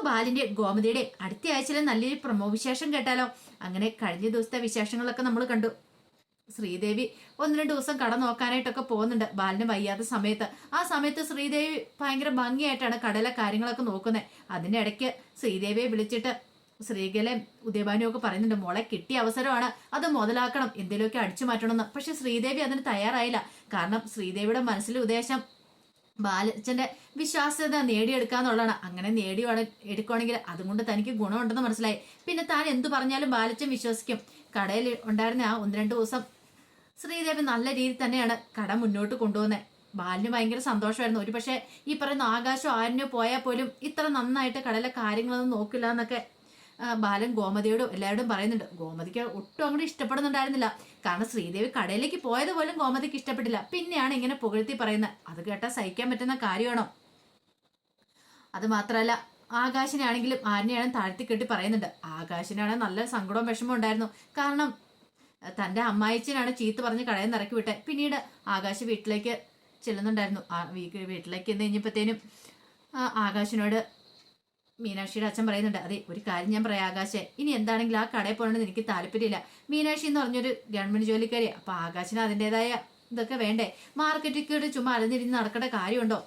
നമുക്ക് ബാലിന്റെ ഗോമതിയുടെ അടുത്ത ആഴ്ചയിലെ നല്ലൊരു പ്രമോ വിശേഷം കേട്ടാലോ? അങ്ങനെ കഴിഞ്ഞ ദിവസത്തെ വിശേഷങ്ങളൊക്കെ നമ്മൾ കണ്ടു. ശ്രീദേവി ഒന്ന് രണ്ട് ദിവസം കട നോക്കാനായിട്ടൊക്കെ പോകുന്നുണ്ട്. ബാലിന് വയ്യാത്ത സമയത്ത്. ആ സമയത്ത് ശ്രീദേവി ഭയങ്കര ഭംഗിയായിട്ടാണ് കടയിലെ കാര്യങ്ങളൊക്കെ നോക്കുന്നത്. അതിന്റെ ഇടയ്ക്ക് ശ്രീദേവിയെ വിളിച്ചിട്ട് ശ്രീകലെ ഉദയഭാനും ഒക്കെ പറയുന്നുണ്ട് മോളെ കിട്ടിയ അവസരമാണ്. അത് മുതലാക്കണം. എന്തെങ്കിലുമൊക്കെ അടിച്ചു മാറ്റണമെന്ന്. പക്ഷെ ശ്രീദേവി അതിന് തയ്യാറായില്ല. കാരണം ശ്രീദേവിയുടെ മനസ്സിലെ ഉദ്ദേശം ബാലച്ചന്റെ വിശ്വാസ്യത നേടിയെടുക്കാന്നുള്ളതാണ് അങ്ങനെ നേടി എടുക്കുവാണെങ്കിൽ അതുകൊണ്ട് തനിക്ക് ഗുണമുണ്ടെന്ന് മനസ്സിലായി. പിന്നെ താൻ എന്തു പറഞ്ഞാലും ബാലച്ചൻ വിശ്വസിക്കും. കടയിൽ ഉണ്ടായിരുന്ന ആ ഒന്ന് രണ്ട് ദിവസം ശ്രീദേവി നല്ല രീതിയിൽ തന്നെയാണ് കട മുന്നോട്ട് കൊണ്ടുപോകുന്നത് ബാലിന് ഭയങ്കര സന്തോഷമായിരുന്നു. ഒരു പക്ഷേ ഈ പറയുന്ന ആകാശം ആരിനോ പോയാൽ പോലും ഇത്ര നന്നായിട്ട് കടയിലെ കാര്യങ്ങളൊന്നും നോക്കില്ല എന്നൊക്കെ ബാലൻ ഗോമതിയോടും എല്ലാവരോടും പറയുന്നുണ്ട് ഗോമതിക്ക് ഒട്ടും അങ്ങോട്ട് ഇഷ്ടപ്പെടുന്നുണ്ടായിരുന്നില്ല. കാരണം ശ്രീദേവി കടയിലേക്ക് പോയത് പോലും ഗോമതിക്ക് ഇഷ്ടപ്പെട്ടില്ല. പിന്നെയാണ് ഇങ്ങനെ പുകഴ്ത്തി പറയുന്നത്. അത് കേട്ടാൽ സഹിക്കാൻ പറ്റുന്ന കാര്യമാണോ? അത് മാത്രമല്ല ആകാശിനാണെങ്കിലും ആരിനെയാണെങ്കിലും താഴ്ത്തി കെട്ടി പറയുന്നുണ്ട്. ആകാശിനാണ് നല്ല സങ്കടവും വിഷമവും ഉണ്ടായിരുന്നു. കാരണം തന്റെ അമ്മായിച്ചനാണ് ചീത്ത പറഞ്ഞ് കടയിൽ നിന്ന് ഇറക്കി വിട്ടെ. പിന്നീട് ആകാശ് വീട്ടിലേക്ക് ചെല്ലുന്നുണ്ടായിരുന്നു. വീട്ടിലേക്ക് എന്ന് കഴിഞ്ഞപ്പോഴത്തേനും ആകാശിനോട് മീനാക്ഷിയുടെ അച്ഛൻ പറയുന്നുണ്ട് അതെ ഒരു കാര്യം ഞാൻ പറയാം ആകാശെ ഇനി എന്താണെങ്കിലും ആ കടയിൽ പോകണമെന്ന് എനിക്ക് താല്പര്യമില്ല. മീനാക്ഷി എന്ന് പറഞ്ഞൊരു ഗവൺമെന്റ് ജോലിക്കാരി അപ്പൊ ആകാശിന് അതിന്റെതായ ഇതൊക്കെ വേണ്ടേ? മാർക്കറ്റിൽ ചുമ്മാ അലഞ്ഞിരുന്ന് നടക്കേണ്ട കാര്യമുണ്ടോ?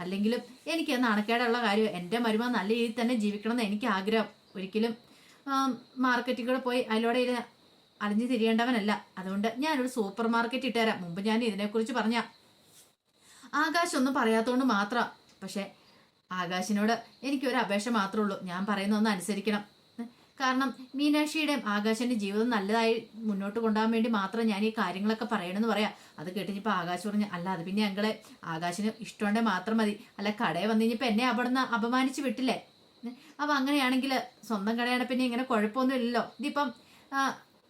അല്ലെങ്കിലും എനിക്ക് നാണക്കേടുള്ള കാര്യം എന്റെ മരുമ നല്ല രീതിയിൽ തന്നെ ജീവിക്കണം എന്ന് എനിക്ക് ആഗ്രഹം. ഒരിക്കലും മാർക്കറ്റിൽ കൂടെ പോയി അതിലൂടെ ഇരുന്ന് അലഞ്ഞു തിരിയേണ്ടവനല്ല. അതുകൊണ്ട് ഞാനൊരു സൂപ്പർ മാർക്കറ്റ് ഇട്ടുതരാം മുമ്പ് ഞാൻ ഇതിനെക്കുറിച്ച് പറഞ്ഞ. ആകാശമൊന്നും പറയാത്തോണ്ട് മാത്രം. പക്ഷെ ആകാശിനോട് എനിക്കൊരു അപേക്ഷ മാത്രമേ ഉള്ളൂ. ഞാൻ പറയുന്ന ഒന്ന് അനുസരിക്കണം. കാരണം മീനാക്ഷിയുടെയും ആകാശിന്റെ ജീവിതം നല്ലതായി മുന്നോട്ട് കൊണ്ടുപോകാൻ വേണ്ടി മാത്രം ഞാൻ ഈ കാര്യങ്ങളൊക്കെ പറയണമെന്ന് പറയാം. അത് കേട്ടിപ്പോൾ ആകാശ് പറഞ്ഞു അല്ല അത് പിന്നെ ഞങ്ങളെ ആകാശിന് ഇഷ്ടമുണ്ടെങ്കിൽ മാത്രം മതി. അല്ല കടയിൽ വന്നു കഴിഞ്ഞപ്പോ എന്നെ അവിടുന്ന് അപമാനിച്ച് വിട്ടില്ലേ? അപ്പൊ അങ്ങനെയാണെങ്കിൽ സ്വന്തം കടയാണ് പിന്നെ ഇങ്ങനെ കുഴപ്പമൊന്നും ഇല്ലല്ലോ. ഇതിപ്പം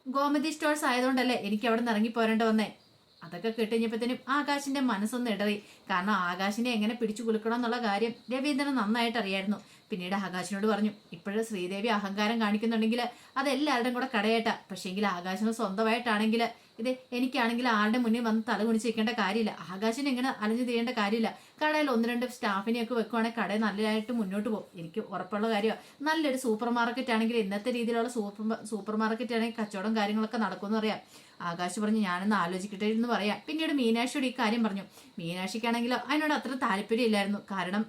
ഗോമതി സ്റ്റോഴ്സ് ആയതുകൊണ്ടല്ലേ എനിക്ക് അവിടെ നിന്ന് ഇറങ്ങി പോരേണ്ട വന്നേ? അതൊക്കെ കേട്ടുകഴിഞ്ഞപ്പോഴത്തേനും ആകാശിന്റെ മനസ്സൊന്ന് ഇടറി. കാരണം ആകാശിനെ എങ്ങനെ പിടിച്ചു കുലുക്കണം എന്നുള്ള കാര്യം രവീന്ദ്രൻ നന്നായിട്ട് അറിയായിരുന്നു. പിന്നീട് ആകാശിനോട് പറഞ്ഞു ഇപ്പോഴും ശ്രീദേവി അഹങ്കാരം കാണിക്കുന്നുണ്ടെങ്കിൽ അതെല്ലാവരുടെയും കൂടെ കടയേട്ട പക്ഷേങ്കിൽ ആകാശിന് സ്വന്തമായിട്ടാണെങ്കിൽ ഇത് എനിക്കാണെങ്കിൽ ആരുടെ മുന്നിൽ വന്ന് തല കുണിച്ച് നിൽക്കേണ്ട കാര്യമില്ല. ആകാശിന് എങ്ങനെ അലഞ്ഞു തീരേണ്ട കാര്യമില്ല. കടയിൽ ഒന്ന് രണ്ട് സ്റ്റാഫിനെയൊക്കെ വെക്കുവാണെങ്കിൽ കട നല്ലതായിട്ട് മുന്നോട്ട് പോകും. എനിക്ക് ഉറപ്പുള്ള കാര്യമാണ് നല്ലൊരു സൂപ്പർ മാർക്കറ്റ് ആണെങ്കിൽ ഇന്നത്തെ രീതിയിലുള്ള സൂപ്പർ സൂപ്പർ മാർക്കറ്റ് ആണെങ്കിൽ കച്ചവടം കാര്യങ്ങളൊക്കെ നടക്കുമെന്ന് അറിയാം. ആകാശ് പറഞ്ഞു ഞാനൊന്ന് ആലോചിക്കട്ടെ എന്ന് പറയാം. പിന്നീട് മീനാക്ഷിയോട് ഈ കാര്യം പറഞ്ഞു. മീനാക്ഷിക്കാണെങ്കിലോ അതിനോട് അത്ര താല്പര്യമില്ലായിരുന്നു. കാരണം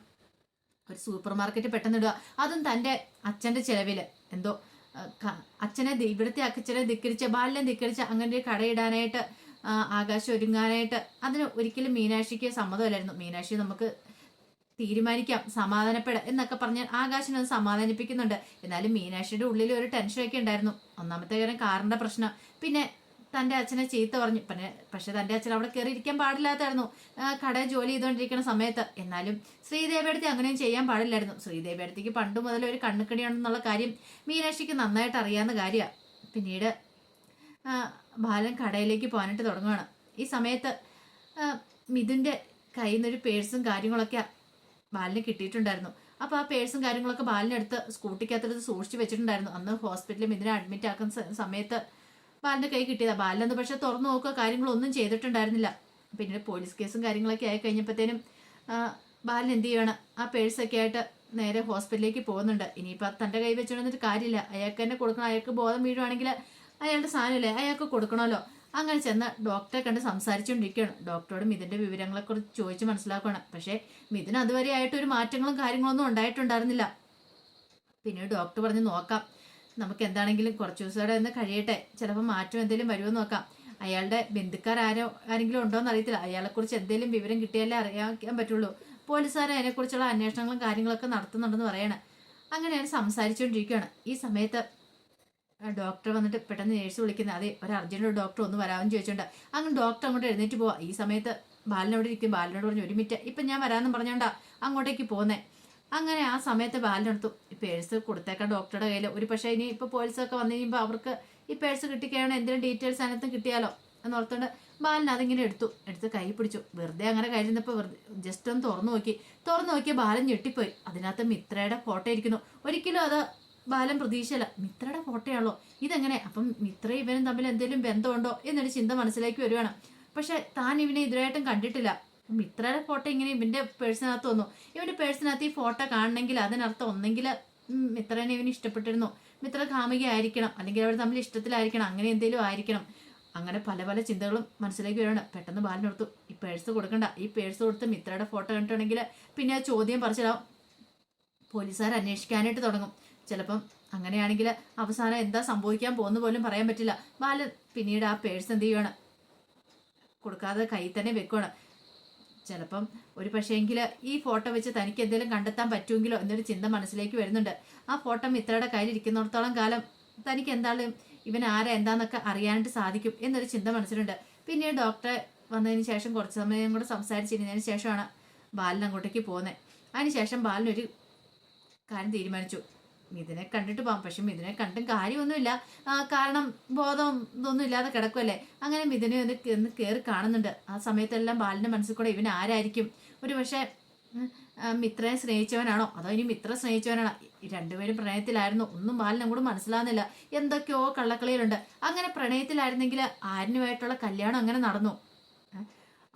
ഒരു സൂപ്പർ മാർക്കറ്റ് പെട്ടെന്ന് ഇടുക അതും തന്റെ അച്ഛന്റെ ചിലവിൽ എന്തോ അച്ഛനെ ഇവിടുത്തെ അച്ഛനെ ധിക്കരിച്ച ബാല്യം ധിക്കരിച്ച അങ്ങനെ ഒരു കടയിടാനായിട്ട് ആകാശ് ഒരുങ്ങാനായിട്ട് അതിന് ഒരിക്കലും മീനാക്ഷിക്ക് സമ്മതമല്ലായിരുന്നു. മീനാക്ഷി നമുക്ക് തീരുമാനിക്കാം സമാധാനപ്പെടാം എന്നൊക്കെ പറഞ്ഞാൽ ആകാശിനെ അത് സമാധാനിപ്പിക്കുന്നുണ്ട്. എന്നാലും മീനാക്ഷിയുടെ ഉള്ളിൽ ഒരു ടെൻഷനൊക്കെ ഉണ്ടായിരുന്നു. ഒന്നാമത്തെ കാര്യം കാറിന്റെ പ്രശ്നം. പിന്നെ തന്റെ അച്ഛനെ ചീത്ത പറഞ്ഞു. പിന്നെ പക്ഷെ തന്റെ അച്ഛൻ അവിടെ കയറിയിരിക്കാൻ പാടില്ലാത്തായിരുന്നു. കട ജോലി ചെയ്തുകൊണ്ടിരിക്കുന്ന സമയത്ത്. എന്നാലും ശ്രീദേവിയടുത്ത് അങ്ങനെയും ചെയ്യാൻ പാടില്ലായിരുന്നു. ശ്രീദേവിയടുത്തേക്ക് പണ്ട് മുതൽ ഒരു കണ്ണുക്കണിയാണെന്നുള്ള കാര്യം മീനാക്ഷിക്ക് നന്നായിട്ട് അറിയാവുന്ന കാര്യമാണ് പിന്നീട് ബാലൻ കടയിലേക്ക് പോകാനായിട്ട് തുടങ്ങുകയാണ് ഈ സമയത്ത് മിഥുന്റെ കയ്യിൽ നിന്നൊരു പേഴ്സും കാര്യങ്ങളൊക്കെ ബാലിന് കിട്ടിയിട്ടുണ്ടായിരുന്നു. അപ്പോൾ ആ പേഴ്സും കാര്യങ്ങളൊക്കെ ബാലിനെടുത്ത് സ്കൂട്ടിക്കകത്തെടുത്ത് സൂക്ഷിച്ച് വെച്ചിട്ടുണ്ടായിരുന്നു. അന്ന് ഹോസ്പിറ്റലിൽ മിഥുനെ അഡ്മിറ്റ് ആക്കുന്ന സമയത്ത് ബാലിന്റെ കൈ കിട്ടിയതാ. ബാലിനന്ന് പക്ഷെ തുറന്നു നോക്കുക കാര്യങ്ങളൊന്നും ചെയ്തിട്ടുണ്ടായിരുന്നില്ല. പിന്നീട് പോലീസ് കേസും കാര്യങ്ങളൊക്കെ ആയി കഴിഞ്ഞപ്പോഴത്തേനും ബാലൻ എന്ത് ചെയ്യണം? ആ പേഴ്സൊക്കെ ആയിട്ട് നേരെ ഹോസ്പിറ്റലിലേക്ക് പോകുന്നുണ്ട്. ഇനിയിപ്പോൾ തന്റെ കൈ വെച്ചുകൊണ്ടിരുന്നിട്ട് കാര്യമില്ല. അയാൾക്ക് തന്നെ കൊടുക്കണം. അയാൾക്ക് ബോധം വീഴുവാണെങ്കിൽ അയാളുടെ സാധനമില്ലേ? അയാൾക്ക് കൊടുക്കണമല്ലോ. അങ്ങനെ ചെന്ന് ഡോക്ടറെ കണ്ട് സംസാരിച്ചുകൊണ്ടിരിക്കുകയാണ്. ഡോക്ടറോട് വിവരങ്ങളെ കുറിച്ച് ചോദിച്ച് മനസ്സിലാക്കുകയാണ് പക്ഷേ മിഥുന് അതുവരെ ആയിട്ട് ഒരു മാറ്റങ്ങളും കാര്യങ്ങളൊന്നും ഉണ്ടായിട്ടുണ്ടായിരുന്നില്ല. പിന്നെ ഡോക്ടർ പറഞ്ഞ് നോക്കാം. നമുക്ക് എന്താണെങ്കിലും കുറച്ച് ദിവസം ഒന്ന് കഴിയട്ടെ. ചിലപ്പോൾ മാറ്റം എന്തെങ്കിലും വരുമോ നോക്കാം. അയാളുടെ ബന്ധുക്കാർ ആരോ ആരെങ്കിലും ഉണ്ടോ എന്ന് അറിയത്തില്ല. അയാളെക്കുറിച്ച് എന്തെങ്കിലും വിവരം കിട്ടിയാലേ അറിയാൻ പറ്റുള്ളൂ. പോലീസുകാർ അതിനെക്കുറിച്ചുള്ള അന്വേഷണങ്ങളും കാര്യങ്ങളൊക്കെ നടത്തുന്നുണ്ടെന്ന് പറയണം. അങ്ങനെയാണ് സംസാരിച്ചുകൊണ്ടിരിക്കുകയാണ് ഈ സമയത്ത് ഡോക്ടർ വന്നിട്ട് പെട്ടെന്ന് നേഴ്സ് വിളിക്കുന്നത്. അതെ ഒരു അർജന്റ് ഡോക്ടർ ഒന്ന് വരാമെന്ന് ചോദിച്ചോണ്ട്. അങ്ങനെ ഡോക്ടർ അങ്ങോട്ട് എഴുന്നേറ്റ് പോവാം. ഈ സമയത്ത് ബാലനോട് ഇരിക്കും ബാലനോട് പറഞ്ഞു ഒരു മിനിറ്റ് ഇപ്പം ഞാൻ വരാമെന്ന് പറഞ്ഞോണ്ടാ അങ്ങോട്ടേക്ക് പോന്നേ. അങ്ങനെ ആ സമയത്ത് ബാലിനെടുത്തു ഈ പേഴ്സ് കൊടുത്തേക്കാം ഡോക്ടറുടെ കയ്യിൽ ഒരു പക്ഷേ ഇനി ഇപ്പോൾ പോലീസൊക്കെ വന്നു കഴിയുമ്പോൾ അവർക്ക് ഈ പേഴ്സ് കിട്ടിക്കഴിയണം എന്തെങ്കിലും ഡീറ്റെയിൽസ് അതിനകത്ത് കിട്ടിയാലോ? എന്ന് ഓർത്തുകൊണ്ട് ബാലൻ അതിങ്ങനെ എടുത്തു. എടുത്ത് കൈ പിടിച്ചു. വെറുതെ അങ്ങനെ കഴിഞ്ഞപ്പോൾ വെറുതെ ജസ്റ്റ് ഒന്ന് തുറന്നു നോക്കി. തുറന്നു നോക്കിയ ബാലൻ ഞെട്ടിപ്പോയി. അതിനകത്ത് മിത്രയുടെ ഫോട്ടോ ഇരിക്കുന്നു. ഒരിക്കലും അത് ബാലൻ പ്രതീക്ഷയില്ല മിത്രയുടെ ഫോട്ടോയാണല്ലോ ഇതെങ്ങനെ? അപ്പം മിത്ര ഇവനും തമ്മിൽ എന്തെങ്കിലും ബന്ധമുണ്ടോ? എന്നൊരു ചിന്ത മനസ്സിലേക്ക് വരുവാണ്. പക്ഷെ താൻ ഇവനെ ഇതിനായിട്ടും കണ്ടിട്ടില്ല. മിത്രയുടെ ഫോട്ടോ ഇങ്ങനെ ഇവന്റെ പേഴ്സിനകത്ത് വന്നു. ഇവന്റെ പേഴ്സിനകത്ത് ഈ ഫോട്ടോ കാണണമെങ്കിൽ അതിനർത്ഥം ഒന്നെങ്കിൽ മിത്രനെ ഇവന് ഇഷ്ടപ്പെട്ടിരുന്നു. മിത്ര കാമിക ആയിരിക്കണം. അല്ലെങ്കിൽ അവർ തമ്മിൽ ഇഷ്ടത്തിലായിരിക്കണം. അങ്ങനെ എന്തെങ്കിലും ആയിരിക്കണം. അങ്ങനെ പല പല ചിന്തകളും മനസ്സിലേക്ക് വരണം. പെട്ടെന്ന് ബാലിനോർത്തു ഈ പേഴ്സ് കൊടുക്കണ്ട. ഈ പേഴ്സ് കൊടുത്ത് മിത്രയുടെ ഫോട്ടോ കണ്ടിട്ടുണ്ടെങ്കിൽ പിന്നെ ആ ചോദ്യം പറിച്ചിടാവും പോലീസുകാർ അന്വേഷിക്കാനായിട്ട് തുടങ്ങും. ചിലപ്പം അങ്ങനെയാണെങ്കിൽ അവസാനം എന്താ സംഭവിക്കാൻ പോകുന്ന പോലും പറയാൻ പറ്റില്ല. ബാലൻ പിന്നീട് ആ പേഴ്സ് എന്ത് ചെയ്യണം കൊടുക്കാതെ കയ്യിൽ തന്നെ വെക്കുകയാണ് ചിലപ്പം ഒരു പക്ഷേങ്കിൽ ഈ ഫോട്ടോ വെച്ച് തനിക്ക് എന്തെങ്കിലും കണ്ടെത്താൻ പറ്റുമെങ്കിലോ എന്നൊരു ചിന്ത മനസ്സിലേക്ക് വരുന്നുണ്ട്. ആ ഫോട്ടോ മിത്രയുടെ കയ്യിൽ ഇരിക്കുന്നിടത്തോളം കാലം തനിക്ക് എന്താണ് ഇവൻ ആരാ എന്താന്നൊക്കെ അറിയാനായിട്ട് സാധിക്കും എന്നൊരു ചിന്ത മനസ്സിലുണ്ട്. പിന്നീട് ഡോക്ടറെ വന്നതിന് ശേഷം കുറച്ച് സമയം കൂടെ സംസാരിച്ചിരുന്നതിന് ശേഷമാണ് ബാലൻ അങ്ങോട്ടേക്ക് പോകുന്നത് അതിനുശേഷം ബാലനൊരു കാര്യം തീരുമാനിച്ചു. മിഥുനെ കണ്ടിട്ട് പോകാം പക്ഷെ മിഥുനെ കണ്ടും കാര്യമൊന്നുമില്ല. കാരണം ബോധം ഇതൊന്നും ഇല്ലാതെ കിടക്കുമല്ലേ അങ്ങനെ മിഥുനെ ഒന്ന് ഒന്ന് കയറി കാണുന്നുണ്ട്. ആ സമയത്തെല്ലാം ബാലിന്റെ മനസ്സിൽ കൂടെ ഇവൻ ആരായിരിക്കും? ഒരു പക്ഷേ മിത്രയെ സ്നേഹിച്ചവനാണോ? അതോ ഇനി മിത്ര സ്നേഹിച്ചവനാണോ? രണ്ടുപേരും പ്രണയത്തിലായിരുന്നു. ഒന്നും ബാലിനും കൂടെ മനസ്സിലാകുന്നില്ല എന്തൊക്കെയോ കള്ളക്കളിയിലുണ്ട് അങ്ങനെ പ്രണയത്തിലായിരുന്നെങ്കിൽ ആരിനുമായിട്ടുള്ള കല്യാണം അങ്ങനെ നടന്നു.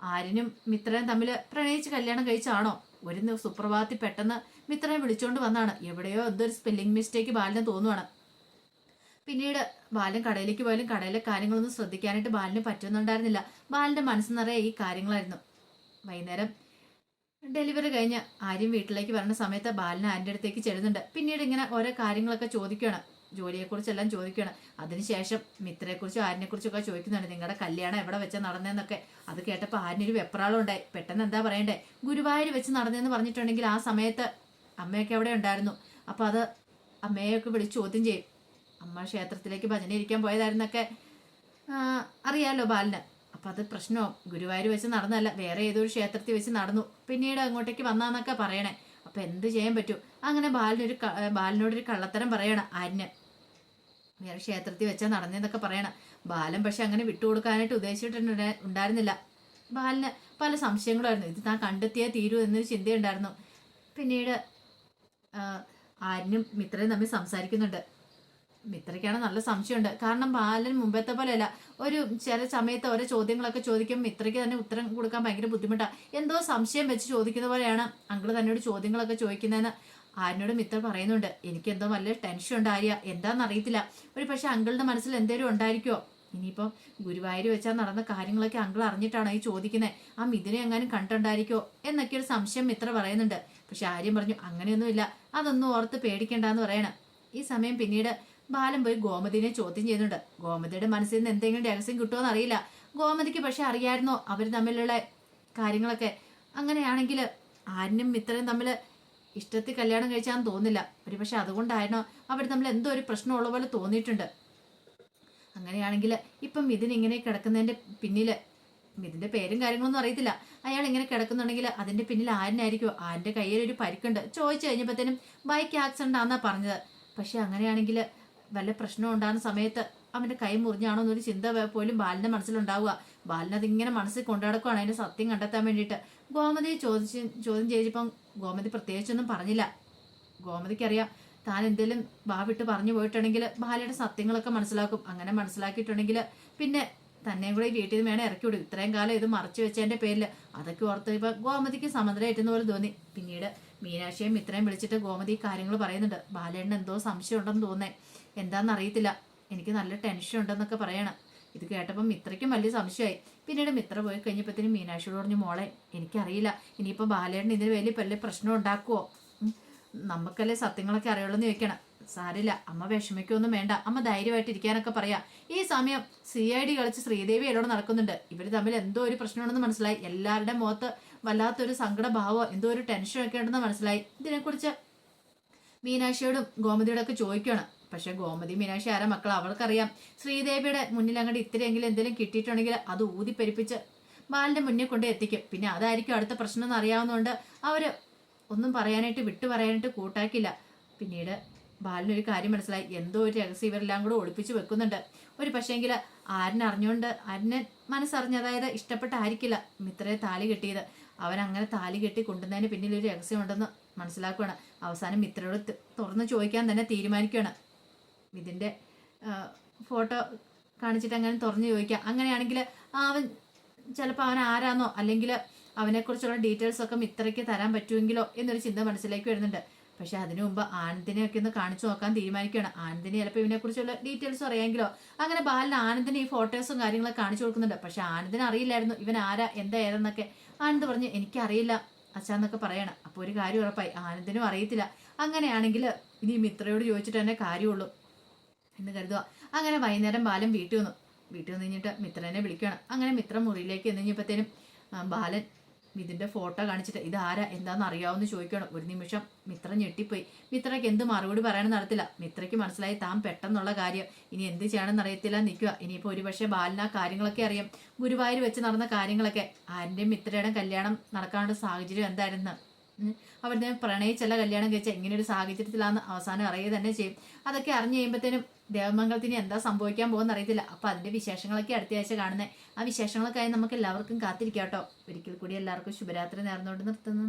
ഏ? ആരിനും മിത്രയും തമ്മിൽ പ്രണയിച്ച് കല്യാണം കഴിച്ചാണോ? ഒരു സുപ്രഭാതത്തിൽ പെട്ടെന്ന് മിത്രനെ വിളിച്ചുകൊണ്ട് വന്നാണ്. എവിടെയോ എന്തൊരു സ്പെല്ലിംഗ് മിസ്റ്റേക്ക് ബാലിന് തോന്നുവാണ്. പിന്നീട് ബാലൻ കടയിലേക്ക് പോയാലും കടയിലെ കാര്യങ്ങളൊന്നും ശ്രദ്ധിക്കാനായിട്ട് ബാലിന് പറ്റുന്നുണ്ടായിരുന്നില്ല. ബാലിന്റെ മനസ്സ് നിറയെ ഈ കാര്യങ്ങളായിരുന്നു. വൈകുന്നേരം ഡെലിവറി കഴിഞ്ഞ് ആര്യം വീട്ടിലേക്ക് വരുന്ന സമയത്ത് ബാലിന് ആരുടെ അടുത്തേക്ക് ചെല്ലുന്നുണ്ട്. പിന്നീട് ഇങ്ങനെ ഓരോ കാര്യങ്ങളൊക്കെ ചോദിക്കുകയാണ് ജോലിയെക്കുറിച്ചെല്ലാം ചോദിക്കുകയാണ്. അതിനുശേഷം മിത്രയെക്കുറിച്ചും ആരിനെക്കുറിച്ചൊക്കെ ചോദിക്കുന്നുണ്ട്. നിങ്ങളുടെ കല്യാണം എവിടെ വെച്ചാൽ നടന്നതെന്നൊക്കെ അത് കേട്ടപ്പോൾ ആരിനൊരു വെപ്രാളം ഉണ്ടായി പെട്ടെന്ന് എന്താ പറയണ്ടേ? ഗുരുവായൂർ വെച്ച് നടന്നതെന്ന് പറഞ്ഞിട്ടുണ്ടെങ്കിൽ ആ സമയത്ത് അമ്മയൊക്കെ അവിടെ ഉണ്ടായിരുന്നു? അപ്പോൾ അത് അമ്മയൊക്കെ വിളിച്ച് ചോദ്യം ചെയ്യും. അമ്മ ക്ഷേത്രത്തിലേക്ക് ഭജന ഇരിക്കാൻ പോയതായിരുന്നൊക്കെ അറിയാലോ ബാലിന്. അപ്പം അത് പ്രശ്നവും. ഗുരുവായൂർ വെച്ച് നടന്നല്ല വേറെ ഏതൊരു ക്ഷേത്രത്തിൽ വെച്ച് നടന്നു. പിന്നീട് അങ്ങോട്ടേക്ക് വന്നാന്നൊക്കെ പറയണേ. അപ്പം എന്ത് ചെയ്യാൻ പറ്റും? അങ്ങനെ ബാലിനൊരു ബാലിനോടൊരു കള്ളത്തരം പറയണം ആരിന് വേറെ ക്ഷേത്രത്തിൽ വെച്ചാൽ നടന്നതെന്നൊക്കെ പറയണം. ബാലൻ പക്ഷെ അങ്ങനെ വിട്ടുകൊടുക്കാനായിട്ട് ഉദ്ദേശിച്ചിട്ടുണ്ട് ഉണ്ടായിരുന്നില്ല. ബാലന് പല സംശയങ്ങളായിരുന്നു. ഇത് താൻ കണ്ടെത്തിയേ തീരൂ എന്നൊരു ചിന്തയുണ്ടായിരുന്നു. പിന്നീട് ആരിനും മിത്രയും തമ്മിൽ സംസാരിക്കുന്നുണ്ട്. മിത്രയ്ക്കാണ് നല്ല സംശയമുണ്ട്. കാരണം ബാലൻ മുമ്പത്തെ പോലെയല്ല. ഒരു ചില സമയത്ത് ഓരോ ചോദ്യങ്ങളൊക്കെ ചോദിക്കും മിത്രയ്ക്ക് തന്നെ ഉത്തരം കൊടുക്കാൻ ഭയങ്കര ബുദ്ധിമുട്ടാണ് എന്തോ സംശയം വെച്ച് ചോദിക്കുന്ന പോലെയാണ് അങ്കിൾ തന്നോട് ചോദ്യങ്ങളൊക്കെ ചോദിക്കുന്നതെന്ന് ആരിനോട് മിത്ര പറയുന്നുണ്ട്. എനിക്ക് എന്തോ നല്ല ടെൻഷൻ ഉണ്ട് ആര്യ എന്താണെന്ന് അറിയത്തില്ല. ഒരു പക്ഷെ അങ്കിളുടെ മനസ്സിൽ എന്തേലും ഉണ്ടായിരിക്കുമോ ഇനിയിപ്പം ഗുരുവായൂർ വെച്ചാൽ നടന്ന കാര്യങ്ങളൊക്കെ അങ്കിൾ അറിഞ്ഞിട്ടാണോ ഈ ചോദിക്കുന്നത് ആ മിഥുനെ എങ്ങാനും കണ്ടുണ്ടായിരിക്കോ എന്നൊക്കെ ഒരു സംശയം മിത്ര പറയുന്നുണ്ട്. പക്ഷെ ആര്യം പറഞ്ഞു അങ്ങനെയൊന്നുമില്ല. അതൊന്നും ഓർത്ത് പേടിക്കണ്ടെന്ന് പറയണം. ഈ സമയം പിന്നീട് ബാലൻ പോയി ഗോമതിനെ ചോദ്യം ചെയ്യുന്നുണ്ട്. ഗോമതിയുടെ മനസ്സിൽ നിന്ന് എന്തെങ്കിലും രഹസ്യം കിട്ടുമോ അറിയില്ല. ഗോമതിക്ക് പക്ഷെ അറിയായിരുന്നോ? അവർ തമ്മിലുള്ള കാര്യങ്ങളൊക്കെ. അങ്ങനെയാണെങ്കിൽ ആരിനും മിത്രനും തമ്മിൽ ഇഷ്ടത്തിൽ കല്യാണം കഴിച്ചാന്ന് തോന്നില്ല. ഒരു പക്ഷെ അതുകൊണ്ടായിരുന്നോ അവർ തമ്മിൽ എന്തോ ഒരു പ്രശ്നമുള്ള പോലെ തോന്നിയിട്ടുണ്ട്. അങ്ങനെയാണെങ്കിൽ ഇപ്പം മിഥുൻ ഇങ്ങനെ കിടക്കുന്നതിന്റെ പിന്നിൽ മിഥുന്റെ പേരും കാര്യങ്ങളൊന്നും അറിയത്തില്ല. അയാൾ ഇങ്ങനെ കിടക്കുന്നുണ്ടെങ്കിൽ അതിന്റെ പിന്നിൽ ആരനായിരിക്കും? ആരിന്റെ കയ്യിൽ ഒരു പരിക്കുണ്ട്. ചോദിച്ചു കഴിഞ്ഞപ്പോഴത്തേനും ബൈക്ക് ആക്സിഡന്റ് ആണെന്നാ പറഞ്ഞത്. പക്ഷെ അങ്ങനെയാണെങ്കിൽ വല്ല പ്രശ്നം ഉണ്ടാകുന്ന സമയത്ത് അവന്റെ കൈ മുറിഞ്ഞാണോ എന്നൊരു ചിന്ത പോലും ബാലിന്റെ മനസ്സിലുണ്ടാവുക. ബാലിനത് ഇങ്ങനെ മനസ്സിൽ കൊണ്ടുനടക്കുവാണ് അതിന്റെ സത്യം കണ്ടെത്താൻ വേണ്ടിയിട്ട്. ഗോമതിയെ ചോദിച്ച് ചോദ്യം ചെയ്തപ്പം ഗോമതി പ്രത്യേകിച്ചൊന്നും പറഞ്ഞില്ല. ഗോമതിക്കറിയാം താൻ എന്തെങ്കിലും ബാവിട്ട് പറഞ്ഞു പോയിട്ടുണ്ടെങ്കിൽ ബാലയുടെ സത്യങ്ങളൊക്കെ മനസ്സിലാക്കും. അങ്ങനെ മനസ്സിലാക്കിയിട്ടുണ്ടെങ്കിൽ പിന്നെ തന്നെയും കൂടെ വീട്ടിൽ നിന്ന് വേണം ഇറക്കി വിടും. ഇത്രയും കാലം ഇത് മറച്ചു വെച്ചതിന്റെ പേരിൽ അതൊക്കെ ഓർത്ത് ഇപ്പൊ ഗോമതിക്ക് സമനിലയേറ്റുന്ന പോലെ തോന്നി. പിന്നീട് മീനാക്ഷിയും ഇത്രയും വിളിച്ചിട്ട് ഗോമതി കാര്യങ്ങൾ പറയുന്നുണ്ട്. ബാലേണ്ണ എന്തോ സംശയം ഉണ്ടെന്ന് തോന്നേ എന്താണെന്ന് അറിയത്തില്ല. എനിക്ക് നല്ല ടെൻഷൻ ഉണ്ടെന്നൊക്കെ പറയണം. ഇത് കേട്ടപ്പം മിത്രയ്ക്കും വലിയ സംശയമായി. പിന്നീട് മിത്ര പോയി കഴിഞ്ഞപ്പോഴത്തേനും മീനാക്ഷിയോട് പറഞ്ഞു മോളെ എനിക്കറിയില്ല. ഇനിയിപ്പോൾ ബാലേട്ടൻ ഇതിന് വലിയ വലിയ പ്രശ്നം ഉണ്ടാക്കുമോ. നമുക്കല്ലേ സത്യങ്ങളൊക്കെ അറിയുള്ളൂ എന്ന് ചോദിക്കണം. സാരില്ല അമ്മ വിഷമിക്കൊന്നും വേണ്ട. അമ്മ ധൈര്യമായിട്ട് ഇരിക്കാനൊക്കെ പറയാം. ഈ സമയം സി ഐ ഡി കളിച്ച് ശ്രീദേവി എന്നോട് നടക്കുന്നുണ്ട്. ഇവർ തമ്മിൽ എന്തോ ഒരു പ്രശ്നമുണ്ടെന്ന് മനസ്സിലായി. എല്ലാവരുടെ മുഖത്ത് വല്ലാത്തൊരു സങ്കടഭാവോ എന്തോ ഒരു ടെൻഷനൊക്കെ ഉണ്ടെന്ന് മനസ്സിലായി. ഇതിനെക്കുറിച്ച് മീനാക്ഷിയോടും ഗോമതിയോടൊക്കെ ചോദിക്കുകയാണ് പക്ഷെ ഗോമതി മീനാക്ഷി ആരാ മക്കൾ അവൾക്കറിയാം. ശ്രീദേവിയുടെ മുന്നിൽ അങ്ങോട്ട് ഇത്തിരിയെങ്കിലും എന്തെങ്കിലും കിട്ടിയിട്ടുണ്ടെങ്കിൽ അത് ഊതിപ്പെരിപ്പിച്ച് ബാലിന്റെ മുന്നിൽ കൊണ്ട് എത്തിക്കും. പിന്നെ അതായിരിക്കും അടുത്ത പ്രശ്നം എന്ന് അറിയാവുന്നതുകൊണ്ട് അവർ ഒന്നും പറയാനായിട്ട് വിട്ടു പറയാനായിട്ട് കൂട്ടാക്കില്ല. പിന്നീട് ബാലിനൊരു കാര്യം മനസ്സിലായി. എന്തോ ഒരു രഹസ്യം ഇവരെല്ലാം കൂടെ ഒളിപ്പിച്ച് വെക്കുന്നുണ്ട്. ഒരു പക്ഷേങ്കിൽ ആരിനറിഞ്ഞുകൊണ്ട് ആരിനെ മനസ്സറിഞ്ഞ് അതായത് ഇഷ്ടപ്പെട്ട ആയിരിക്കില്ല മിത്രയെ താലി കെട്ടിയത്. അവൻ അങ്ങനെ താലി കെട്ടി കൊണ്ടുവന്നതിന് പിന്നിൽ ഒരു രഹസ്യമുണ്ടെന്ന് മനസ്സിലാക്കുകയാണ് അവസാനം മിത്രയോട് തുറന്ന് ചോദിക്കാൻ തന്നെ തീരുമാനിക്കുകയാണ് ഇതിന്റെ ഫോട്ടോ കാണിച്ചിട്ട് അങ്ങനെ തുറന്ന് ചോദിക്കാം. അങ്ങനെയാണെങ്കിൽ അവൻ ചിലപ്പോൾ അവൻ ആരാന്നോ അല്ലെങ്കിൽ അവനെക്കുറിച്ചുള്ള ഡീറ്റെയിൽസ് ഒക്കെ മിത്രയ്ക്ക് തരാൻ പറ്റുമെങ്കിലോ എന്നൊരു ചിന്ത മനസ്സിലേക്ക് വരുന്നുണ്ട്. പക്ഷെ അതിനു മുമ്പ് ആനന്ദിനെ ഒക്കെ ഒന്ന് കാണിച്ചു നോക്കാൻ തീരുമാനിക്കുകയാണ്. ആനന്ദിന് ചിലപ്പോൾ ഇവനെക്കുറിച്ചുള്ള ഡീറ്റെയിൽസ് അറിയാമെങ്കിലോ? അങ്ങനെ ബാലിന് ആനന്ദിന് ഈ ഫോട്ടോസും കാര്യങ്ങളൊക്കെ കാണിച്ചു കൊടുക്കുന്നുണ്ട്. പക്ഷെ ആനന്ദിന് അറിയില്ലായിരുന്നു ഇവൻ ആരാ എന്താ ഏതെന്നൊക്കെ. ആനന്ദ് പറഞ്ഞു എനിക്കറിയില്ല അച്ഛാന്നൊക്കെ പറയണം. അപ്പോൾ ഒരു കാര്യം ഉറപ്പായി ആനന്ദിനും അറിയത്തില്ല. അങ്ങനെയാണെങ്കിൽ ഇനി മിത്രയോട് ചോദിച്ചിട്ട് തന്നെ കാര്യമുള്ളൂ. എന്ന് കരുതുക. അങ്ങനെ വൈകുന്നേരം ബാലൻ വീട്ടിൽ വന്നു. വീട്ടിൽ വന്നു കഴിഞ്ഞിട്ട് മിത്രനെ വിളിക്കുകയാണ്. അങ്ങനെ മിത്രം മുറിയിലേക്ക് എന്ന് ബാലൻ ഇതിന്റെ ഫോട്ടോ കാണിച്ചിട്ട് ഇത് ആരാ? എന്താണെന്ന് അറിയാവുന്ന ചോദിക്കണം ഒരു നിമിഷം മിത്ര ഞെട്ടിപ്പോയി. മിത്രയ്ക്ക് എന്ത് മറുപടി പറയാനും നടത്തില്ല മിത്രയ്ക്ക് മനസ്സിലായി താൻ പെട്ടെന്നുള്ള കാര്യം. ഇനി എന്ത് ചെയ്യണമെന്ന് അറിയത്തില്ല നിൽക്കുക. ഇനിയിപ്പോൾ ഒരുപക്ഷെ ബാലിന് ആ കാര്യങ്ങളൊക്കെ അറിയാം. ഗുരുവായൂർ വെച്ച് നടന്ന കാര്യങ്ങളൊക്കെ. ആരുടെയും മിത്രയുടെ കല്യാണം നടക്കാനുള്ള സാഹചര്യം എന്തായിരുന്നു? അവിടുന്ന് പ്രണയിച്ചല്ല കല്യാണം കഴിച്ച ഇങ്ങനെ ഒരു സാഹചര്യത്തിലാണെന്ന് അവസാനം അറിയുക തന്നെ ചെയ്യും. അതൊക്കെ അറിഞ്ഞു കഴിയുമ്പോഴത്തേനും ദേവമംഗലത്തിന് എന്താ സംഭവിക്കാൻ പോകുന്ന അറിയത്തില്ല. അപ്പൊ അതിന്റെ വിശേഷങ്ങളൊക്കെ അടുത്ത ആഴ്ച കാണുന്നത് ആ വിശേഷങ്ങളൊക്കെ ആയി നമുക്ക് എല്ലാവർക്കും കാത്തിരിക്കാം കേട്ടോ. ഒരിക്കൽ കൂടി എല്ലാവർക്കും ശുഭരാത്രി നേർന്നുകൊണ്ട് നിർത്തുന്നു.